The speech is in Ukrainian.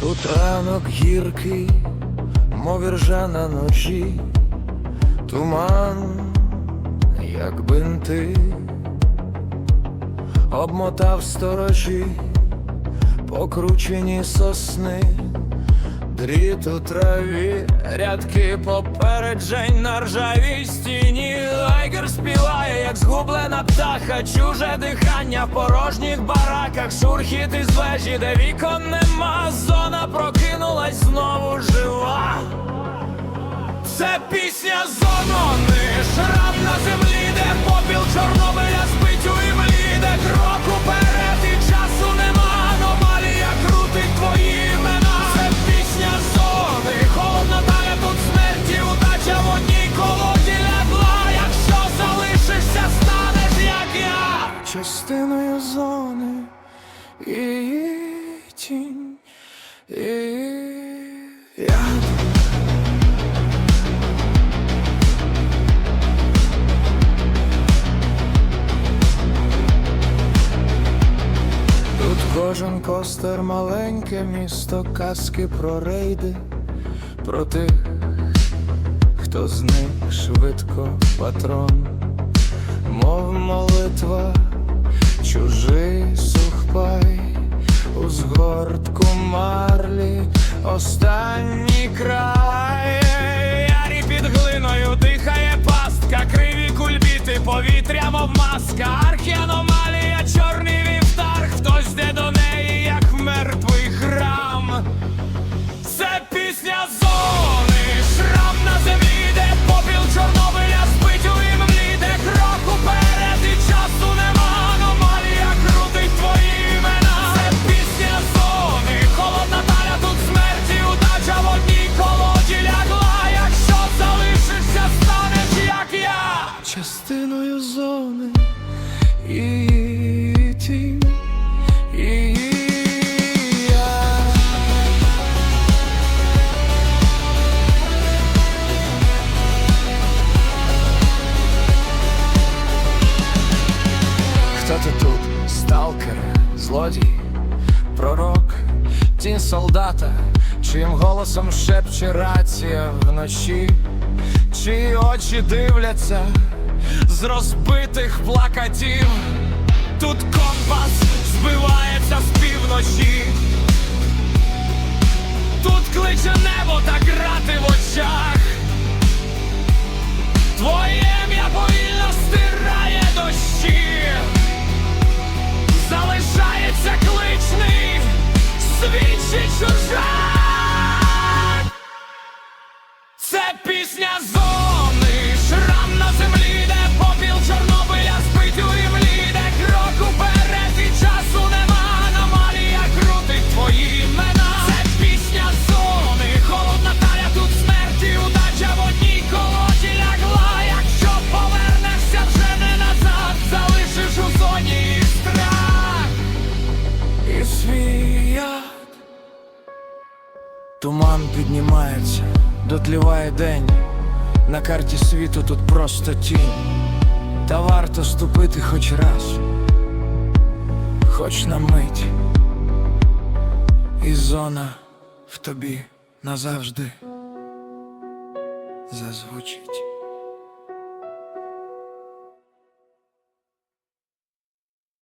Тут ранок гіркий, мов іржа на ночі, туман, як бинти, обмотав сторожі, покручені сосни, дріт у траві, рядки попереджень на ржавій стіні. Лайгер співає, як згублена птаха, чуже дихання в порожніх бараках, шурхіт із вежі, де вікон нема, зона прокинулась знову жива. Це пісня зонони, Зони і тінь, і я. Тут кожен костер маленьке місто, казки про рейди, про тих, хто з них швидко патрон, мов молитва, чужий сухпай, у згортку марлі, останній край, ярі під глиною дихає пастка, криві кульбіти, повітря, мов маска, частиною зони і тінь, я. Хто ти тут? Сталкер, злодій, пророк, тінь солдата, чиїм голосом шепче рація вночі, чиї очі дивляться з розбитих плакатів. Тут компас збивається з півночі. Тут кличе небо та грати в очах. Твоє ім'я повільно Туман піднімається, дотліває день. На карті світу тут просто тінь. Та варто ступити хоч раз, хоч на мить. І зона в тобі назавжди зазвучить.